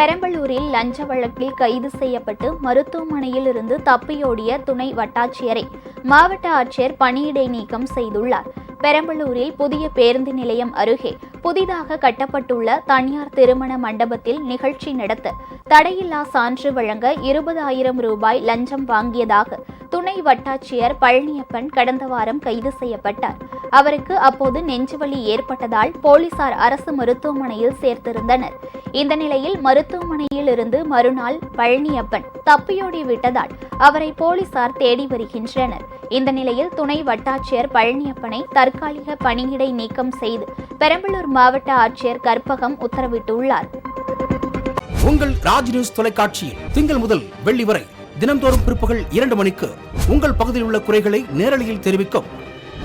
பெரம்பலூரில் லஞ்ச வழக்கில் கைது செய்யப்பட்டு மருத்துவமனையில் இருந்து தப்பியோடிய துணை வட்டாட்சியரை மாவட்ட ஆட்சியர் பணியிடை நீக்கம் செய்துள்ளார். பெரம்பலூரில் புதிய பேருந்து நிலையம் அருகே புதிதாக கட்டப்பட்டுள்ள தனியார் திருமண மண்டபத்தில் நிகழ்ச்சி நடத்த தடையில்லா சான்று வழங்க இருபதாயிரம் ரூபாய் லஞ்சம் வாங்கியதாக துணை வட்டாட்சியர் பழனியப்பன் கடந்த வாரம் கைது செய்யப்பட்டார். அவருக்கு அப்போது நெஞ்சுவலி ஏற்பட்டதால் போலீசார் அரசு மருத்துவமனையில் சேர்த்திருந்தனர். இந்த நிலையில் மருத்துவமனையில் இருந்து மறுநாள் பழனியப்பன் தப்பியோடி விட்டதால் அவரை போலீசார் தேடி வருகின்றனர். இந்த நிலையில் துணை வட்டாட்சியர் பழனியப்பனை தற்காலிக பணியிடை நீக்கம் செய்து பெரம்பலூர் மாவட்ட ஆட்சியர் கற்பகம் உத்தரவிட்டுள்ளார். உங்கள் ராஜ் நியூஸ் தொலைக்காட்சியில் திங்கள் முதல் வெள்ளி வரை தினந்தோறும் பிற்பகல் இரண்டு மணிக்கு உங்கள் பகுதியில் உள்ள குறைகளை நேரலையில் தெரிவிக்கும்